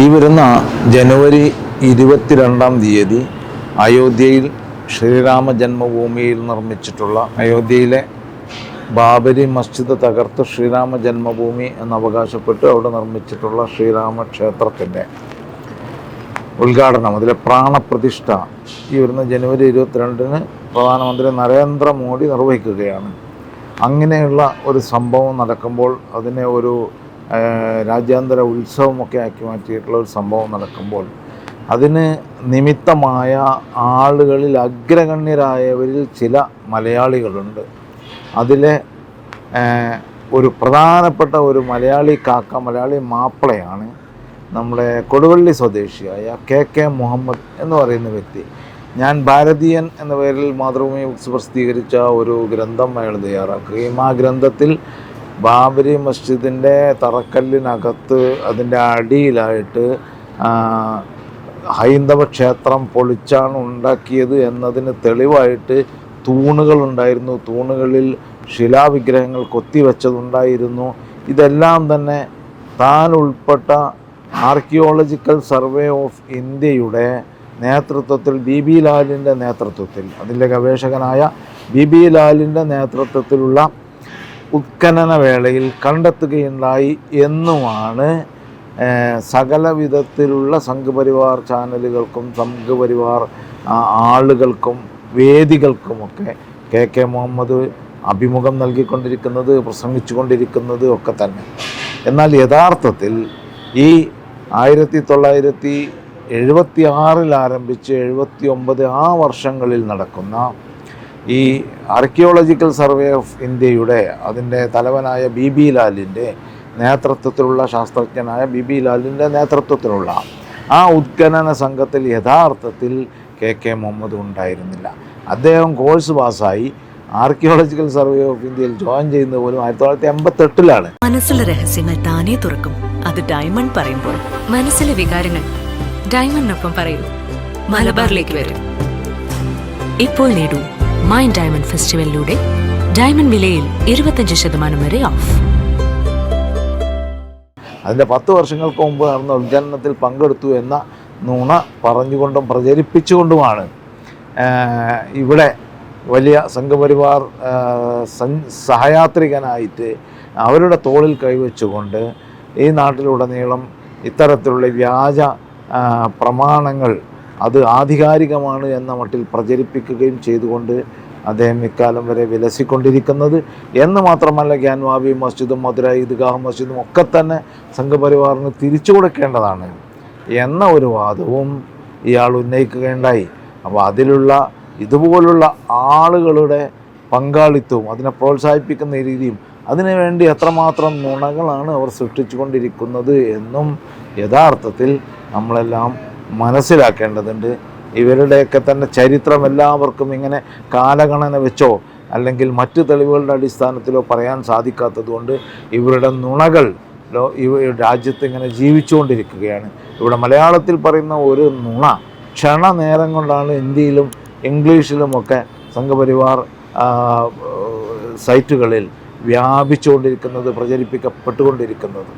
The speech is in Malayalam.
ഈ വരുന്ന ജനുവരി ഇരുപത്തിരണ്ടാം തീയതി അയോധ്യയിൽ ശ്രീരാമ ജന്മഭൂമിയിൽ നിർമ്മിച്ചിട്ടുള്ള അയോധ്യയിലെ ബാബരി മസ്ജിദ് തകർത്ത് ശ്രീരാമ ജന്മഭൂമി എന്ന് അവകാശപ്പെട്ട് അവിടെ നിർമ്മിച്ചിട്ടുള്ള ശ്രീരാമ ക്ഷേത്രത്തിന്റെ ഉദ്ഘാടനം അതിലെ പ്രാണപ്രതിഷ്ഠ ഈ വരുന്ന ജനുവരി ഇരുപത്തിരണ്ടിന് പ്രധാനമന്ത്രി നരേന്ദ്രമോദി നിർവഹിക്കുകയാണ്. അങ്ങനെയുള്ള ഒരു സംഭവം നടക്കുമ്പോൾ അതിനെ ഒരു രാജ്യാന്തര ഉത്സവമൊക്കെ ആക്കി മാറ്റിയിട്ടുള്ള ഒരു സംഭവം നടക്കുമ്പോൾ അതിന് നിമിത്തമായ ആളുകളിൽ അഗ്രഗണ്യരായവരിൽ ചില മലയാളികളുണ്ട്. അതിലെ ഒരു പ്രധാനപ്പെട്ട ഒരു മലയാളി കാക്ക മലയാളി മാപ്പിളയാണ് നമ്മുടെ കൊടുവള്ളി സ്വദേശിയായ കെ കെ മുഹമ്മദ് എന്ന് പറയുന്ന വ്യക്തി. ഞാൻ ഭാരതീയൻ എന്ന പേരിൽ മാതൃഭൂമി ബുക്സ് പ്രസിദ്ധീകരിച്ച ഒരു ഗ്രന്ഥം അയാൾ തയ്യാറാക്കുകയും ആ ഗ്രന്ഥത്തിൽ ബാബരി മസ്ജിദിന്റെ തറക്കല്ലിനകത്ത് അതിന്റെ അടിയിലായിട്ട് ഹൈന്ദവ ക്ഷേത്രം പൊളിച്ചാണ് ഉണ്ടാക്കിയത് എന്നതിന് തെളിവായിട്ട് തൂണുകളുണ്ടായിരുന്നു. തൂണുകളിൽ ശിലാവിഗ്രഹങ്ങൾ കൊത്തിവെച്ചതുണ്ടായിരുന്നു. ഇതെല്ലാം തന്നെ താൻ ഉൾപ്പെട്ട ആർക്കിയോളജിക്കൽ സർവേ ഓഫ് ഇന്ത്യയുടെ നേതൃത്വത്തിൽ ബി ബി ലാലിന്റെ നേതൃത്വത്തിൽ അതിന്റെ ഗവേഷകനായ ബി ബി ലാലിന്റെ നേതൃത്വത്തിലുള്ള ഉത്ഖനന വേളയിൽ കണ്ടെത്തുകയുണ്ടായി എന്നുമാണ് സകലവിധത്തിലുള്ള സകല വിധത്തിലുള്ള സംഘപരിവാർ ചാനലുകൾക്കും സംഘപരിവാർ ആളുകൾക്കും വേദികൾക്കുമൊക്കെ കെ കെ മുഹമ്മദ് അഭിമുഖം നൽകിക്കൊണ്ടിരിക്കുന്നത് പ്രസംഗിച്ചു കൊണ്ടിരിക്കുന്നത് ഒക്കെ തന്നെ. എന്നാൽ യഥാർത്ഥത്തിൽ ഈ ആയിരത്തി തൊള്ളായിരത്തി എഴുപത്തി ആറിൽ ആരംഭിച്ച് എഴുപത്തി ഒമ്പത് ആ വർഷങ്ങളിൽ നടക്കുന്ന ഈ ആർക്കിയോളജിക്കൽ സർവേ ഓഫ് ഇന്ത്യയുടെ അതിന്റെ തലവനായ ബി ബി ലാലിന്റെ നേതൃത്വത്തിലുള്ള ശാസ്ത്രജ്ഞനായ ബി ബി ലാലിന്റെ നേതൃത്വത്തിലുള്ള ആ ഉത്ഖനന സംഘത്തിൽ യഥാർത്ഥത്തിൽ കെ കെ മുഹമ്മദ് ഉണ്ടായിരുന്നില്ല. അദ്ദേഹം കോഴ്സ് പാസ്സായി ആർക്കിയോളജിക്കൽ സർവേ ഓഫ് ഇന്ത്യയിൽ ജോയിൻ ചെയ്യുന്നത് പോലും ആയിരത്തി തൊള്ളായിരത്തി എൺപത്തെട്ടിലാണ് മനസ്സിലെ രഹസ്യങ്ങൾ താനേ തുറക്കും. അത് ഡയമണ്ട് പറയുമ്പോൾ മനസ്സിലെ വികാരങ്ങൾ ഡയമണ്ടിനൊപ്പം പറയൂ. മലബാറിലേക്ക് വരും. ഇപ്പോൾ നേടൂ. മൈൻഡ് ഡയമണ്ട് ഫെസ്റ്റിവലിലൂടെ ഡയമണ്ട് വിലയിൽ ഇരുപത്തഞ്ച് ശതമാനം വരെ ഓഫ് അതിന്റെ പത്ത് വർഷങ്ങൾക്ക് മുമ്പ് നടന്ന ഉദ്ഘാടനത്തിൽ പങ്കെടുത്തു എന്ന നുണ പറഞ്ഞുകൊണ്ടും പ്രചരിപ്പിച്ചുകൊണ്ടുമാണ് ഇവിടെ വലിയ സംഘപരിവാർ സഹയാത്രികനായിട്ട് അവരുടെ തോളിൽ കൈവച്ചുകൊണ്ട് ഈ നാട്ടിലുടനീളം ഇത്തരത്തിലുള്ള വ്യാജ പ്രമാണങ്ങൾ അത് ആധികാരികമാണ് എന്ന മട്ടിൽ പ്രചരിപ്പിക്കുകയും ചെയ്തുകൊണ്ട് അദ്ദേഹം ഇക്കാലം വരെ വിലസിക്കൊണ്ടിരിക്കുന്നത്. എന്ന് മാത്രമല്ല ഗ്യാൻവാബി മസ്ജിദും മധുര ഈദ്ഗാഹ് മസ്ജിദും ഒക്കെ തന്നെ സംഘപരിവാറിന് തിരിച്ചു കൊടുക്കേണ്ടതാണ് എന്ന ഒരു വാദവും ഇയാൾ ഉന്നയിക്കുകയുണ്ടായി. അപ്പോൾ അതിലുള്ള ഇതുപോലുള്ള ആളുകളുടെ പങ്കാളിത്തവും അതിനെ പ്രോത്സാഹിപ്പിക്കുന്ന രീതിയും അതിനുവേണ്ടി എത്രമാത്രം നുണകളാണ് അവർ സൃഷ്ടിച്ചുകൊണ്ടിരിക്കുന്നത് എന്നും യഥാർത്ഥത്തിൽ നമ്മളെല്ലാം മനസ്സിലാക്കേണ്ടതുണ്ട്. ഇവരുടെയൊക്കെ തന്നെ ചരിത്രം എല്ലാവർക്കും ഇങ്ങനെ കാലഗണന വെച്ചോ അല്ലെങ്കിൽ മറ്റു തെളിവുകളുടെ അടിസ്ഥാനത്തിലോ പറയാൻ സാധിക്കാത്തതുകൊണ്ട് ഇവരുടെ നുണകൾ രാജ്യത്ത് ഇങ്ങനെ ജീവിച്ചുകൊണ്ടിരിക്കുകയാണ്. ഇവിടെ മലയാളത്തിൽ പറയുന്ന ഒരു നുണ ക്ഷണനേരം കൊണ്ടാണ് ഹിന്ദിയിലും ഇംഗ്ലീഷിലുമൊക്കെ സംഘപരിവാർ സൈറ്റുകളിൽ വ്യാപിച്ചുകൊണ്ടിരിക്കുന്നത് പ്രചരിപ്പിക്കപ്പെട്ടുകൊണ്ടിരിക്കുന്നത്.